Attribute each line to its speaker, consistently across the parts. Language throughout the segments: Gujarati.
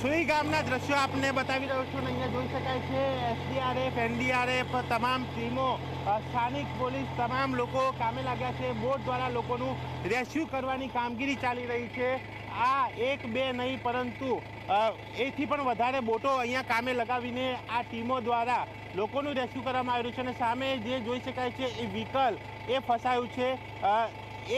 Speaker 1: સુઈ ગામના દ્રશ્યો આપને બતાવી રહ્યો છું અહીંયા જોઈ શકાય છે એસડીઆરએફ એનડીઆરએફ તમામ ટીમો સ્થાનિક પોલીસ, તમામ લોકો કામે લાગ્યા છે. બોટ દ્વારા લોકોનું રેસ્ક્યુ કરવાની કામગીરી ચાલી રહી છે. આ એક બે નહીં, પરંતુ એથી પણ વધારે બોટો અહીંયા કામે લગાવીને આ ટીમો દ્વારા લોકોનું રેસ્ક્યુ કરવામાં આવ્યું છે. અને સામે જે જોઈ શકાય છે, એ વ્હીકલ એ ફસાયું છે.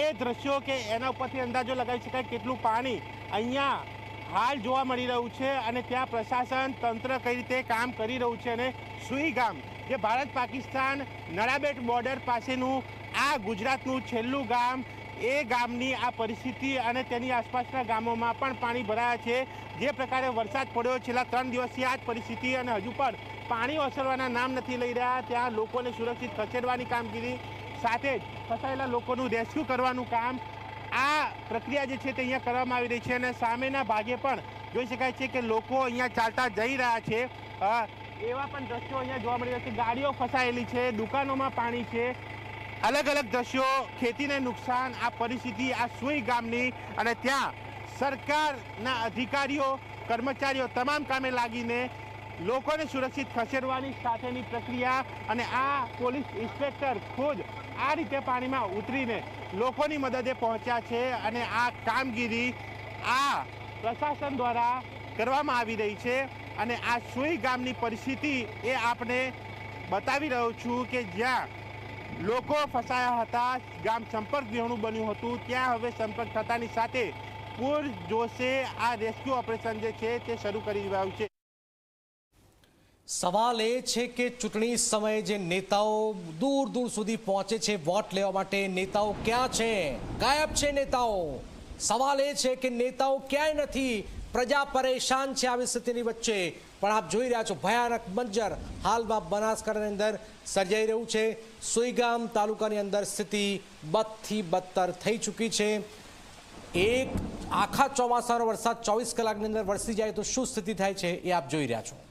Speaker 1: એ દ્રશ્યો કે એના ઉપરથી અંદાજો લગાવી શકાય, કેટલું પાણી અહીંયા હાલ જોવા મળી રહ્યું છે અને ત્યાં પ્રશાસન તંત્ર કઈ રીતે કામ કરી રહ્યું છે અને સુઈ ગામ જે ભારત પાકિસ્તાન નડાબેટ બોર્ડર પાસેનું આ ગુજરાતનું છેલ્લું ગામ, એ ગામની આ પરિસ્થિતિ અને તેની આસપાસના ગામોમાં પણ પાણી ભરાયા છે. જે પ્રકારે વરસાદ પડ્યો છેલ્લા ત્રણ દિવસથી આ જ પરિસ્થિતિ અને હજુ પણ પાણી ઓસરવાના નામ નથી લઈ રહ્યા. ત્યાં લોકોને સુરક્ષિત ખસેડવાની કામગીરી, સાથે જ ફસાયેલા લોકોનું રેસ્ક્યુ કરવાનું કામ આ પ્રક્રિયા જે છે તે અહીંયા કરવામાં આવી રહી છે અને સામેના ભાગે પણ જોઈ શકાય છે કે લોકો અહીંયા ચાલતા જઈ રહ્યા છે. એવા પણ દ્રશ્યો અહીંયા જોવા મળી રહ્યા છે. ગાડીઓ ફસાયેલી છે, દુકાનોમાં પાણી છે. અલગ અલગ દ્રશ્યો, ખેતીને નુકસાન, આ પરિસ્થિતિ, આ સુઈ ગામની અને ત્યાં સરકારના અધિકારીઓ, કર્મચારીઓ તમામ કામે લાગીને લોકોને સુરક્ષિત ખસેડવાની સાથેની પ્રક્રિયા અને આ પોલીસ ઇન્સ્પેક્ટર ખુદ આ રીતે પાણીમાં ઉતરીને લોકોની મદદે પહોંચ્યા છે અને આ કામગીરી આ પ્રશાસન દ્વારા કરવામાં આવી રહી છે અને આ સુઈ ગામની પરિસ્થિતિ એ આપણે બતાવી રહ્યો છું કે જ્યાં લોકો ફસાયા હતા, ગામ સંપર્ક વિહોણું બન્યું હતું, ત્યાં હવે સંપર્ક થતાની સાથે પૂર જોશે આ રેસ્ક્યુ ઓપરેશન જે છે તે શરૂ કરી રહ્યું છે.
Speaker 2: સવાલ એ છે કે ચૂંટણી સમયે જે નેતાઓ દૂર દૂર સુધી પહોંચે છે, વોટ લેવા માટે નેતાઓ ક્યાં છે? ગાયબ છે નેતાઓ. સવાલ એ છે કે નેતાઓ ક્યાંય નથી, પ્રજા પરેશાન છે આવી સ્થિતિની વચ્ચે. પણ આપ જોઈ રહ્યા છો, ભયાનક મંજર હાલમાં બનાસકાંઠાની અંદર સર્જાઈ રહ્યું છે. સુઈગામ તાલુકાની અંદર સ્થિતિ બદથી બદતર થઈ ચૂકી છે. એક આખા ચોમાસાનો વરસાદ ચોવીસ કલાકની અંદર વરસી જાય તો શું સ્થિતિ થાય છે એ આપ જોઈ રહ્યા છો?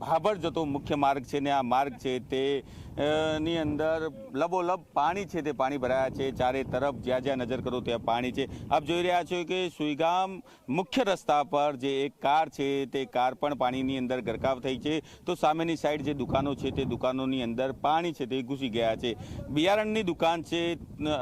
Speaker 3: ભાભર જતો મુખ્ય માર્ગ છે ને આ માર્ગ છે તે ની અંદર લબોલબ પાણી છે તે પાણી ભરાયા છે. ચારે તરફ જ્યાં જ્યાં નજર કરો ત્યાં પાણી છે. આપ જોઈ રહ્યા છો કે સુઈગામ મુખ્ય રસ્તા પર જે એક કાર છે તે કાર પણ પાણીની અંદર ગરકાવ થઈ છે. તો સામેની સાઈડ જે દુકાનો છે તે દુકાનોની અંદર પાણી છે તે ઘૂસી ગયા છે. બિયારણની દુકાન છે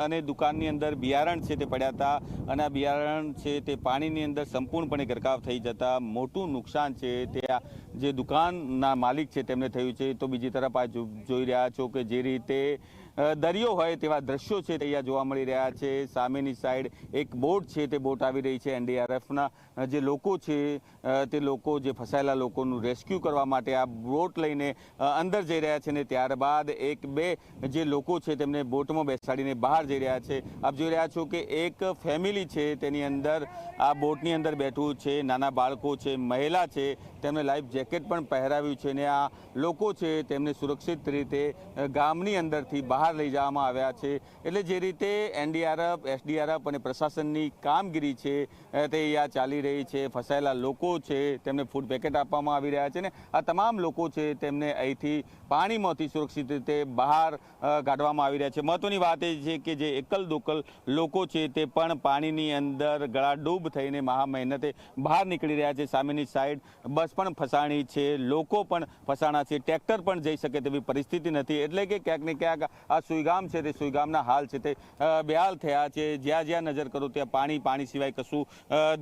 Speaker 3: અને દુકાનની અંદર બિયારણ છે તે પડ્યા હતા અને આ બિયારણ છે તે પાણીની અંદર સંપૂર્ણપણે ગરકાવ થઈ જતા મોટું નુકસાન છે તે આ જે દુકાનના માલિક છે, તેમને થયું છે, તો બીજી તરફ આ જોઈ રહ્યા છો કે જે રીતે દરિયો હોય તેવા દ્રશ્યો છે તે અહીંયા જોવા મળી રહ્યા છે. સામેની સાઈડ એક બોટ છે તે બોટ આવી રહી છે એનડીઆરએફના. જે લોકો છે તે લોકો જે ફસાયેલા લોકોનું રેસ્ક્યુ કરવા માટે આ બોટ લઈને અંદર જઈ રહ્યા છે ને ત્યારબાદ એક બે જે લોકો છે તેમને બોટમાં બેસાડીને બહાર જઈ રહ્યા છે. આપ જોઈ રહ્યા છો કે એક ફેમિલી છે તેની અંદર, આ બોટની અંદર બેઠું છે. નાના બાળકો છે, મહિલા છે. તેમને લાઈફ જેકેટ પણ પહેરાવ્યું છે ને આ લોકો છે તેમને સુરક્ષિત રીતે ગામની અંદરથી બહાર લઈ જવામાં આવ્યા છે. એટલે જે રીતે એનડીઆરએફ, એસડીઆરએફ અને પ્રશાસનની કામગીરી છે તે અહીંયા ચાલી રહી છે, ફસાયેલા લોકો છે, તેમને ફૂડ પેકેટ આપવામાં આવી રહ્યા છે ને આ તમામ લોકો છે તેમને અહીંથી પાણીમાંથી સુરક્ષિત રીતે બહાર કાઢવામાં આવી રહ્યા છે. મહત્વની વાત એ છે કે જે એકલ દોકલ લોકો છે તે પણ પાણીની અંદર ગળાડૂબ થઈને મહા મહેનતે બહાર નીકળી રહ્યા છે. સામેની સાઈડ બસ પણ ફસાણી છે, લોકો પણ ફસાણા છે, ટ્રેક્ટર પણ જઈ શકે તેવી પરિસ્થિતિ નથી. એટલે કે ક્યાંક ને ક્યાંક આ સુઈગામ છે, તે સુઈગામના હાલ છે. તે બેહાલ થયા છે. જ્યાં જ્યાં નજર કરો ત્યાં પાણી પાણી સિવાય કશું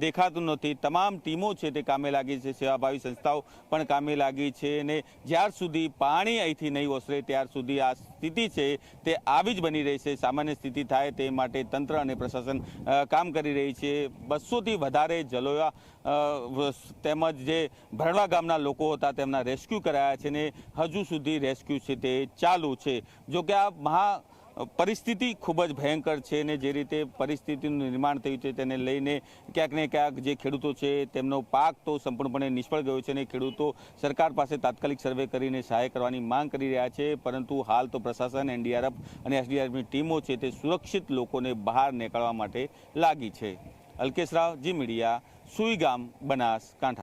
Speaker 3: દેખાતું નથી. તમામ ટીમો છે તે કામે લાગી છે. સેવાભાવી સંસ્થાઓ પણ કામે લાગી છે અને જ્યાર સુધી પાણી અહીંથી નહીં ઓસરે, ત્યાર સુધી આ સ્થિતિ છે તે આવી જ બની રહી છે, સામાન્ય સ્થિતિ થાય તે માટે તંત્ર અને પ્રશાસન કામ કરી રહી છે. બસોથી વધારે જલોયા તેમજ જે ભરડવા ગામના લોકો હતા તેમના રેસ્ક્યુ કરાયા છે ને હજુ સુધી રેસ્ક્યુ છે તે ચાલુ છે. જો કે આ મહા પરિસ્થિતિ ખૂબ જ ભયંકર છે ને જે રીતે પરિસ્થિતિનું નિર્માણ થયું છે તેને લઈને ક્યાંક ને ક્યાંક જે ખેડૂતો છે તેમનો પાક તો સંપૂર્ણપણે નિષ્ફળ ગયો છે અને ખેડૂતો સરકાર પાસે તાત્કાલિક સર્વે કરીને સહાય કરવાની માંગ કરી રહ્યા છે, પરંતુ હાલ તો પ્રશાસન, એનડીઆરએફ અને એસડીઆરએફની ટીમો છે તે સુરક્ષિત લોકોને બહાર નીકળવા માટે લાગી છે. Alkesh Rao, Zee media, Suigam Banaskantha